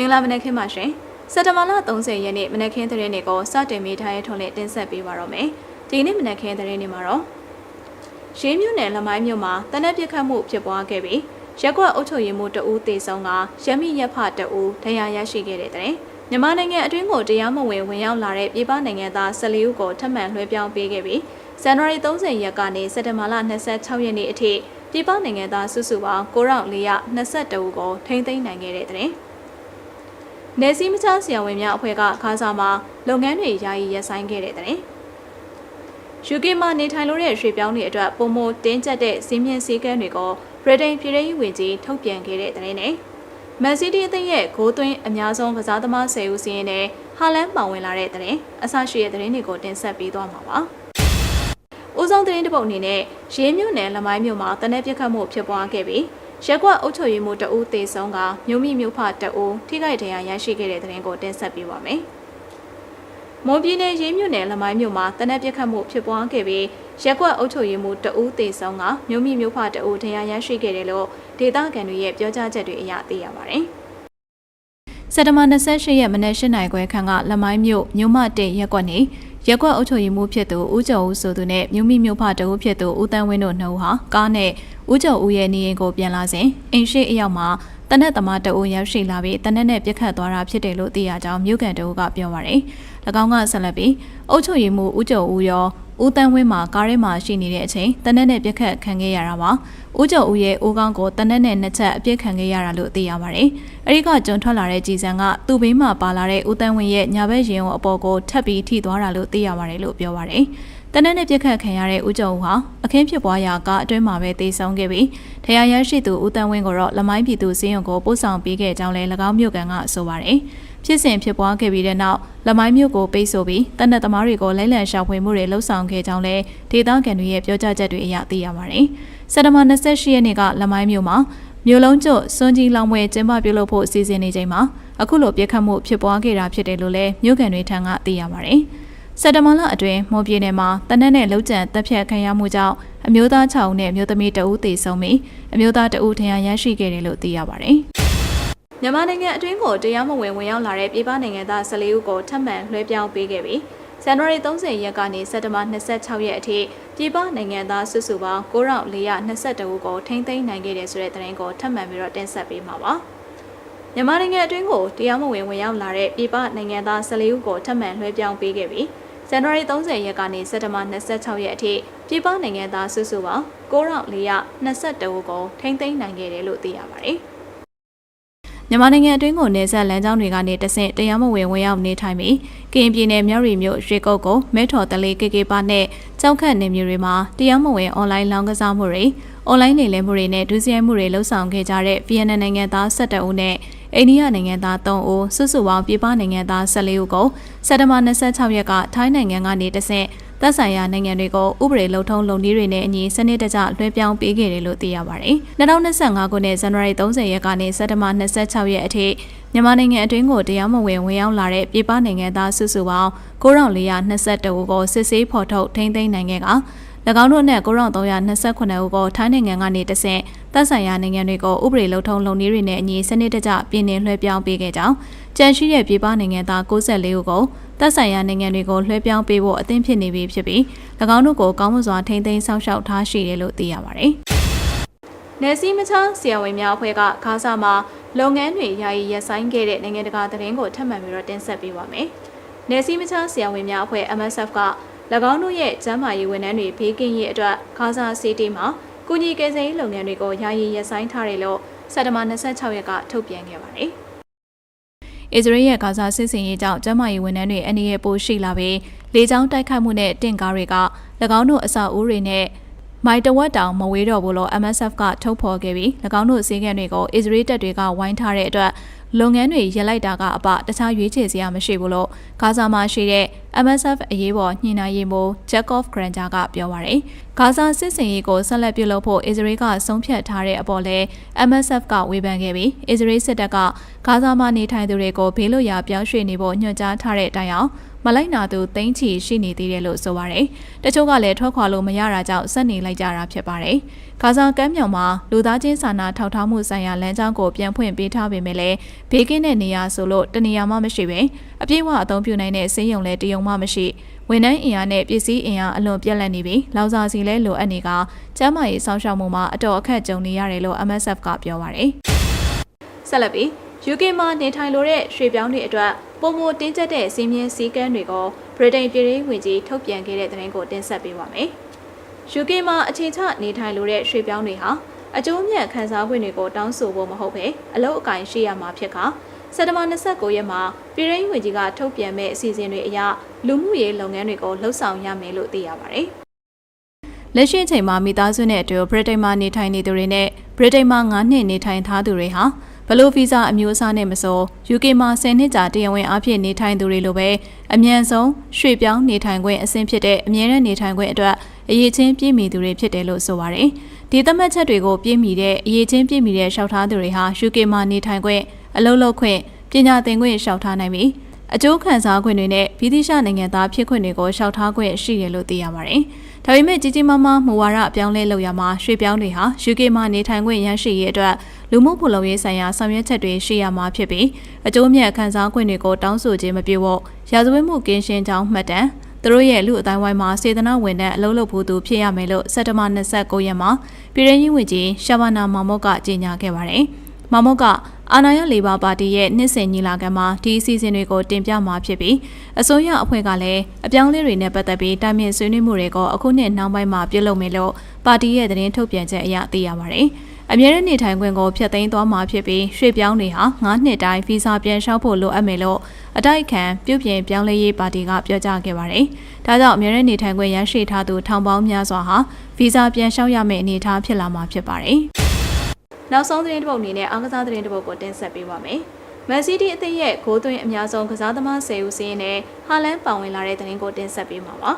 မင်္ဂလာမနက်ခင်းပါရှင်စက်တဘာလ30ရက်နေ့မနက်ခင်းသတင်းတွေကိုစတင်မိထားရထုံးနဲ့တင်ဆက်ပေးပါတော့မယ်ဒီနေ့မနက်ခင်းသတင်းတွေမှာတော့ရင်းမြို့နယ်လမိုင်းမြို့မှာတနက်ပြစ်ခတ်မှုဖြစ်ပွားခဲ့ပြီးရက်ကွက်အုပ်ချုပ်ရေးမှုတဦးတေဆုံးကရမိရက်ဖတဦးဒဏ်ရာရရှိခဲ့တဲ့တဲ့မြန်မာနိုင်ငံအတွင်းကိုတရားမဝင်ဝင်ရောက်လာတဲ့ပြည်ပနိုင်ငံသား14ဦးကိုထပ်မံလွှဲပြောင်းပေးခဲ့ပြီးဇန်နဝါရီ30ရက်ကနေစက်တင်ဘာလ26ရက်နေ့အထိပြည်ပနိုင်ငံသားစုစုပေါင်း9422ဦးကိုထိန်းသိမ်းနိုင်ခဲ့တဲ့တဲ့။ နေစည်းမချဆရာဝန်များအဖွဲ့ကခါးစာမှာလုပ်ငန်းတွေယာယီရပ်ဆိုင်းခဲ့တဲ့တဲ့။ UK မှာနေထိုင်လို့တဲ့ရွှေပြောင်းတွေအတွက်ပုံမတင်းကျပ်တဲ့စီးမြင့်စည်းကမ်းတွေကိုဗြိတိန်ပြည်ထောင်စုဝန်ကြီးထုတ်ပြန်ခဲ့တဲ့တဲ့နဲ့မန်စီးတီးအသင်းရဲ့ဂိုးသွင်းအများဆုံးကစားသမား10ဦးစီးရင်နဲ့ဟာလန်ပါဝင်လာတဲ့တဲ့အဆရှိတဲ့တဲ့တွေကိုတင်ဆက်ပေးသွားမှာပါ။ဦးဆုံးသတင်းတစ်ပုဒ်အနေနဲ့ရေးမြို့နယ်လမိုင်းမြို့မှာတနက်ပြစ်ခတ်မှုဖြစ်ပွားခဲ့ပြီး ရက်ကွက်အုပ်ချုပ်ရေးမှုတအူးတေဆုံးကမြို့မိမြို့ဖတအူးထိခိုက်ဒဏ်ရာရရှိခဲ့တဲ့တဲ့ကိုတင်ဆက်ပေးပါမယ်။မွန်ပြည်နယ်ရေးမြို့နယ်လမိုင်းမြို့မှာတနက်ပြစ်ခတ်မှုဖြစ်ပွားခဲ့ပြီးရက်ကွက်အုပ်ချုပ်ရေးမှုတအူးတေဆုံးကမြို့မိမြို့ဖတအူးဒဏ်ရာရရှိခဲ့တယ်လို့ဒေသခံတွေရဲ့ပြောကြားချက်တွေအရသိရပါတယ်။စက်တဘာ28ရက်မနက်၈နိုင်ခွဲခန့်ကလမိုင်းမြို့မြို့မတေရက်ကွက်နေ ရက်ကွက်အုပ်ချုပ်ရေးမှုဖြစ်သူဦးကျော်ဦးဆိုသူနဲ့မြို့မိမြို့ဖတအူးဖြစ်သူဦးတန်းဝင်းတို့နှစ်ဦးဟာကားနဲ့ဦးကျော်ဦးရဲ့နေအိမ်ကိုပြန်လာစဉ်အိမ်ရှိအရောက်မှာတနက်သမားတအုပ်ရောက်ရှိလာပြီးတနက်နဲ့ပြက်ခတ်သွားတာဖြစ်တယ်လို့သိရကြောင်းမြို့ကန်တအုပ်ကပြောပါရယ်။၎င်းကဆက်လက်ပြီးအုပ်ချုပ်ရေးမှုဦးကျော်ဦးရော ဦးတန်းဝင်းမှာကားထဲမှာရှိနေတဲ့အချိန်တနက်နဲ့ပြက်ခတ်ခံခဲ့ရတာပါ။ဦးကျော်ဦးရဲ့အိုးကောင်းကိုတနက်နဲ့နှစ်ချက်အပြစ်ခံခဲ့ရတာလို့သိရပါတယ်။အဲဒီကကျွန်းထွက်လာတဲ့ကြည်စံကသူ့ဘေးမှာပါလာတဲ့ဦးတန်းဝင်းရဲ့ညာဘက်ရင်အပေါ်ကိုထပ်ပြီးထိသွားတာလို့သိရပါတယ်လို့ပြောပါတယ်။တနက်နဲ့ပြက်ခတ်ခံရတဲ့ဦးကျော်ဦးဟာအခင်းဖြစ်ပွားရာကအတွင်းမှာပဲတေဆုံးခဲ့ပြီးတရားရရှိသူဦးတန်းဝင်းကိုတော့လမိုင်းပြည်သူစည်းရုံကိုပို့ဆောင်ပေးခဲ့ကြောင်းလည်း၎င်းမြို့ကန်ကဆိုပါတယ်။ ဖြစ်စဉ်ဖြစ်ပွားခဲ့ပြီးတဲ့နောက်လမိုင်းမြို့ကိုပိတ်ဆို့ပြီးတနက်သမားတွေကိုလိုက်လံရှာဖွေမှုတွေလှုပ်ဆောင်ခဲ့ကြောင်းလည်းဒေသခံတွေရဲ့ပြောကြားချက်တွေအရသိရပါတယ်။စက်တဘာ28ရက်နေ့ကလမိုင်းမြို့မှာမြို့လုံးကျွတ်စွန်ကြီးလောင်ဝဲကျင်းပပြုလုပ်ဖို့အစီအစဉ်နေချိန်မှာအခုလိုပြစ်ခတ်မှုဖြစ်ပွားခဲ့တာဖြစ်တယ်လို့လည်းမြို့ကန်တွေထံကသိရပါတယ်။စက်တဘာလအတွင်းမော်ပြည်နယ်မှာတနက်နဲ့လုံခြံတပ်ဖြတ်ခံရမှုကြောင့်အမျိုးသား6ဦးနဲ့အမျိုးသမီး2ဦးသေဆုံးပြီးအမျိုးသား2ဦးထဏ်ရာရရှိခဲ့တယ်လို့သိရပါတယ်။ မြန်မာနိုင်ငံအတွင်းကိုတရားမဝင်ဝင်ရောက်လာတဲ့ပြည်ပနိုင်ငံသား14ဦးကိုထပ်မံလွှဲပြောင်းပေးခဲ့ပြီးဇန်နဝါရီ30ရက်ကနေစက်တင်ဘာ26ရက်အထိပြည်ပနိုင်ငံသားစုစုပေါင်း9422ဦးကိုထိန်းသိမ်းနိုင်ခဲ့တယ်ဆိုတဲ့သတင်းကိုထပ်မံပြီးတော့တင်ဆက်ပေးမှာပါ။မြန်မာနိုင်ငံအတွင်းကိုတရားမဝင်ဝင်ရောက်လာတဲ့ပြည်ပနိုင်ငံသား14ဦးကိုထပ်မံလွှဲပြောင်းပေးခဲ့ပြီးဇန်နဝါရီ30ရက်ကနေစက်တင်ဘာ26ရက်အထိပြည်ပနိုင်ငံသားစုစုပေါင်း9422ဦးကိုထိန်းသိမ်းနိုင်ခဲ့တယ်လို့သိရပါတယ်။ မြန်မာနိုင်ငံအတွင်းကိုနေဆက်လမ်းကြောင်းတွေကနေတဆင့်တရားမဝင်ဝင်ရောက်နေထိုင်ပြီးကရင်ပြည်နယ်မြို့ရီမြို့ရွှေကုတ်ကိုမဲထော်တလေးကေကေပါနဲ့ကြောက်ခတ်နေမျိုးတွေမှာတရားမဝင်အွန်လိုင်းလောင်းကစားမှုတွေအွန်လိုင်းနေလဲမှုတွေနဲ့ဒုစရိုက်မှုတွေလှုပ်ဆောင်ခဲ့ကြတဲ့ဗီယက်နမ်နိုင်ငံသား12ဦးနဲ့အိန္ဒိယနိုင်ငံသား3ဦးစုစုပေါင်းပြည်ပနိုင်ငံသား14ဦးကိုစက်တဘာ26ရက်ကထိုင်းနိုင်ငံကနေတဆင့် သက်ဆိုင်ရာနိုင်ငံတွေကိုဥပဒေလုံထုံးလုံနည်းတွေနဲ့အညီစနစ်တကျလွှဲပြောင်းပေးခဲ့တယ်လို့သိရပါတယ်။2025ခုနှစ်ဇန်နဝါရီ30ရက်ကနေစက်တဘာ26ရက်အထိမြန်မာနိုင်ငံအတွင်းကိုတရားမဝင်ဝင်ရောက်လာတဲ့ပြည်ပနိုင်ငံသားစုစုပေါင်း9422ဦးကိုစစ်ဆေးဖော်ထုတ်ထိန်းသိမ်းနိုင်ခဲ့က၎င်းတို့နဲ့9329ဦးကိုထိုင်းနိုင်ငံကနေတဆင့်သက်ဆိုင်ရာနိုင်ငံတွေကိုဥပဒေလုံထုံးလုံနည်းတွေနဲ့အညီစနစ်တကျပြည်နယ်လွှဲပြောင်းပေးခဲ့ကြောင်းကြန့်ရှိတဲ့ပြည်ပနိုင်ငံသား94ဦးကို သက်ဆိုင်ရာနိုင်ငံတွေကိုလွှဲပြောင်းပေးဖို့အသင့်ဖြစ်နေပြီဖြစ်ပြီး၎င်းတို့ကိုကောင်းမွန်စွာထိန်းသိမ်းစောင့်ရှောက်ထားရှိတယ်လို့သိရပါတယ်။နယ်စည်းမခြားဆရာဝန်များအဖွဲ့ကခါးစာမှာလုပ်ငန်းတွေယာယီရပ်ဆိုင်းခဲ့တဲ့နိုင်ငံတကာသတင်းကိုထပ်မံပြီးတော့တင်ဆက်ပေးပါမယ်။နယ်စည်းမခြားဆရာဝန်များအဖွဲ့ MSF က၎င်းတို့ရဲ့ကျန်းမာရေးဝန်ထမ်းတွေဘေးကင်းရေးအတွက်ခါးစာစီတီမှာကုညီကယ်ဆယ်ရေးလုပ်ငန်းတွေကိုယာယီရပ်ဆိုင်းထားတယ်လို့စက်တဘာ26ရက်ကထုတ်ပြန်ခဲ့ပါတယ်။ အစ္စရေးရဲ့ဂါဇာစစ်စင်ရေးကြောင့်ကျန်းမာရေးဝန်ထမ်းတွေအနေနဲ့ပိုရှိလာပြီးလေကြောင်းတိုက်ခိုက်မှုနဲ့တင့်ကားတွေက၎င်းတို့အဆောက်အဦတွေနဲ့မိုင်တဝက်တောင်မဝေးတော့ဘူးလို့ MSF ကထုတ်ဖော်ခဲ့ပြီး၎င်းတို့စီးကံတွေကိုအစ္စရေးတပ်တွေကဝိုင်းထားတဲ့အတွက် လုပ်ငန်းတွေရပ်လိုက်တာကအပတခြားရွေးချယ်စရာမရှိဘူးလို့ဂါဇာမှာရှိတဲ့ MSF အရေးပေါ်ညှိနှိုင်းရေးမှူး Jacob Granger ကပြောပါရယ်ဂါဇာစစ်စင်ရေးကိုဆက်လက်ပြုလုပ်ဖို့အစ္စရေးကဆုံးဖြတ်ထားတဲ့အပေါ်လဲ MSF ကဝေဖန်ခဲ့ပြီးအစ္စရေးစစ်တပ်ကဂါဇာမှာနေထိုင်သူတွေကိုဘေးလွတ်ရာပြောင်းရွှေ့နေဖို့ညွှန်ကြားထားတဲ့အတိုင်းအောင် မလိုက်နာသူသိန်းချီရှိနေသေးတယ်လို့ဆိုပါရယ်တချို့ကလည်းထွက်ခွာလို့မရတာကြောင့်ဆက်နေလိုက်ကြတာဖြစ်ပါတယ်ဂါဇာကမ်းမြောင်မှာလူသားချင်းစာနာထောက်ထားမှုဆိုင်ရာလမ်းကြောင်းကိုပြန်ဖွင့်ပေးထားပေမဲ့လည်းဘေးကင်းတဲ့နေရာဆိုလို့တနေရာမှမရှိပဲအပြည့်အဝအသုံးပြုနိုင်တဲ့စေယုံလည်းတယုံမှမရှိဝန်ထမ်းအင်အားနဲ့ပစ္စည်းအင်အားအလွန်ပြက်လက်နေပြီးလောက်စာစီလဲလိုအပ်နေကကျန်းမာရေးစောင့်ရှောက်မှုမှာအတော်အခက်ကြုံနေရတယ်လို့ MSF ကပြောပါတယ်။ဆက်လက်ပြီး UK မှာနေထိုင်လိုတဲ့ရွှေပြောင်းတွေအတွက် ပုံမတင်းကျပ်တဲ့စီးမြင်စည်းကမ်းတွေကိုဗြိတိန်ပြည်ထောင်ဝင်ကြီးထုတ်ပြန်ခဲ့တဲ့သတင်းကိုတင်ဆက်ပေးပါမယ်။ UK မှာအခြေချနေထိုင်လိုတဲ့ရွှေပြောင်းတွေဟာအကျိုးမြတ်ခံစား권တွေကိုတောင်းဆိုဖို့မဟုတ်ဘဲအလုပ်အကင်ရှိရမှာဖြစ်ကစက်တဘာ29ရက်မှာပြည်ထောင်ဝင်ကြီးကထုတ်ပြန်မဲ့အစီအစဉ်တွေအရလူမှုရေးလုပ်ငန်းတွေကိုလှုပ်ဆောင်ရမယ်လို့သိရပါတယ်။လက်ရှိအချိန်မှာမိသားစုနဲ့အတူဗြိတိန်မှာနေထိုင်နေသူတွေနဲ့ဗြိတိန်မှာ9နှစ်နေထိုင်ထားသူတွေဟာ ဘလို့ဗီဇာအမျိုးအစားနဲ့မဆို UK မှာ10နှစ်ကြာတရားဝင်အဖြစ်နေထိုင်သူတွေလိုပဲအမြန်ဆုံးရွှေ့ပြောင်းနေထိုင်ခွင့်အဆင့်ဖြစ်တဲ့အမြဲတမ်းနေထိုင်ခွင့်အတွက်အရေးချင်းပြည့်မီသူတွေဖြစ်တယ်လို့ဆိုပါတယ်။ဒီသတ်မှတ်ချက်တွေကိုပြည့်မီတဲ့အရေးချင်းပြည့်မီတဲ့ရှောက်ထားသူတွေဟာ UK မှာနေထိုင်ခွင့်အလုပ်လုပ်ခွင့်ပညာသင်ခွင့်ရှောက်ထားနိုင်ပြီးအကျိုးခံစားခွင့်တွေနဲ့ပြည်တိရှနိုင်ငံသားဖြစ်ခွင့်တွေကိုရှောက်ထားခွင့်ရှိတယ်လို့သိရပါတယ်။ဒါပေမဲ့ကြီးကြီးမားမားမူဝါဒအပြောင်းလဲလုပ်ရမှာရွှေ့ပြောင်းတွေဟာ UK မှာနေထိုင်ခွင့်ရရှိရေးအတွက် လူမှုဖူလုံရေးဆိုင်ရာဆောင်ရွက်ချက်တွေရှိရမှာဖြစ်ပြီးအကျိုးမြတ်ခံစားခွင့်တွေကိုတောင်းဆိုခြင်းမပြုဖို့ရာဇဝတ်မှုကင်းရှင်းကြောင်းမှတ်တမ်းသူတို့ရဲ့လူအတိုင်းဝိုင်းမှာစေတနာဝန်ထမ်းအလုပ်လုပ်ဖို့သူဖြစ်ရမယ်လို့စက်တဘာ29ရက်မှာပြည်ထောင်စုဝန်ကြီးရှာဘာနာမောင်မော့ကကြေညာခဲ့ပါတယ်။မောင်မော့ကအာဏာရလေဘာပါတီရဲ့နှစ်စဉ်ညီလာခံမှာဒီအစီအစဉ်တွေကိုတင်ပြမှာဖြစ်ပြီးအစိုးရအဖွဲ့ကလည်းအပြောင်းလဲတွေနဲ့ပတ်သက်ပြီးတာမင်ဆွေးနွေးမှုတွေကိုအခုနှစ်နောက်ပိုင်းမှာပြုလုပ်မယ်လို့ပါတီရဲ့သတင်းထုတ်ပြန်ချက်အရသိရပါတယ်။ အမြဲတမ်းနေထိုင်ခွင့်ကိုဖျက်သိမ်းသွားမှာဖြစ်ပြီးရွှေ့ပြောင်းတွေဟာ9နှစ်တိုင်းဗီဇာပြန်လျှောက်ဖို့လိုအပ်မယ်လို့အတိုက်ခံပြုပြင်ပြောင်းလဲရေးပါတီကပြောကြားခဲ့ပါတယ်။ဒါကြောင့်အမြဲတမ်းနေထိုင်ခွင့်ရရှိထားသူထောင်ပေါင်းများစွာဟာဗီဇာပြန်လျှောက်ရမယ့်အနေအထားဖြစ်လာမှာဖြစ်ပါတယ်။နောက်ဆုံးသတင်းတစ်ပုဒ်အနေနဲ့အားကစားသတင်းတစ်ပုဒ်ကိုတင်ဆက်ပေးပါမယ်။မန်စီးတီးအသင်းရဲ့ဂိုးသွင်းအများဆုံးကစားသမား10ဦးစီးရင်နဲ့ဟာလန်ပါဝင်လာတဲ့သတင်းကိုတင်ဆက်ပေးမှာပါ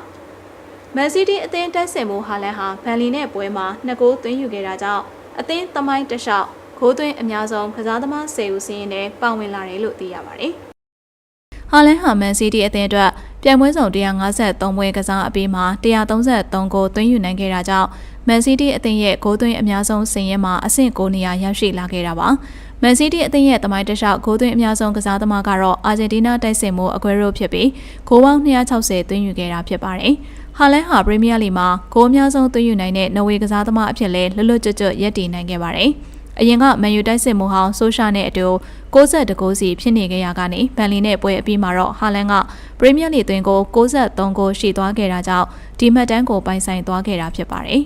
။မန်စီးတီးအသင်းတက်ဆင်မှုဟာလန်ဟာဘန်လီနဲ့ပွဲမှာနှစ်ဂိုးသွင်းယူခဲ့တာကြောင့် အသင်းသမိုင်းတလျှောက်ဂိုးသွင်းအများဆုံးကစားသမား10ဦးစီးရင်နဲ့ပါဝင်လာတယ်လို့သိရပါတယ်။ဟာလန်ဟာမန်စီးတီးအသင်းအတွက်ပြိုင်ပွဲဆောင်153ပွဲကစားအပြီးမှာ133ဂိုးသွင်းယူနိုင်ခဲ့တာကြောင့်မန်စီးတီးအသင်းရဲ့ဂိုးသွင်းအများဆုံးစင်ရဲမှာအဆင့်9နေရာရောက်ရှိလာခဲ့တာပါ။မန်စီးတီးအသင်းရဲ့တမိုင်းတလျှောက်ဂိုးသွင်းအများဆုံးကစားသမားကတော့အာဂျင်တီးနားတိုက်စစ်မှုအကွဲရိုဖြစ်ပြီးဂိုးပေါင်း260သွင်းယူခဲ့တာဖြစ်ပါတယ်။ ဟာလန်ဟာပရီးမီးယားလိမှာဂိုးအများဆုံးသွင်းယူနိုင်တဲ့နော်ဝေကစားသမားအဖြစ်လဲလွတ်လွတ်ကျွတ်ကျွတ်ရပ်တည်နိုင်ခဲ့ပါတယ်။အရင်ကမန်ယူတိုက်စစ်မှုဟောင်းဆိုရှာနဲ့အတူ62ဂိုးစီဖြစ်နေခဲ့ရကနေဘန်လီနဲ့ပွဲအပြီးမှာတော့ဟာလန်ကပရီးမီးယားလိသွင်းကို63ဂိုးရှိသွားခဲ့တာကြောင့်ဒီမှတ်တမ်းကိုပိုင်ဆိုင်သွားခဲ့တာဖြစ်ပါတယ်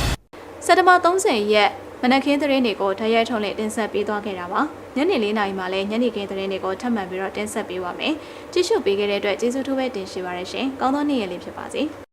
။စက်တဘာ30ရက်မနက်ခင်းသတင်းတွေကိုထရိုက်ထုံးနဲ့တင်ဆက်ပေးသွားခဲ့တာပါ။ညနေ၄နာရီမှလည်းညနေခင်းသတင်းတွေကိုထပ်မံပြီးတော့တင်ဆက်ပေးပါမယ်။ကြည့်ရှုပေးခဲ့တဲ့အတွက်ကျေးဇူးထူးပဲတင်ရှိပါရရှင်။ကောင်းသောနေ့ရက်လေးဖြစ်ပါစေ။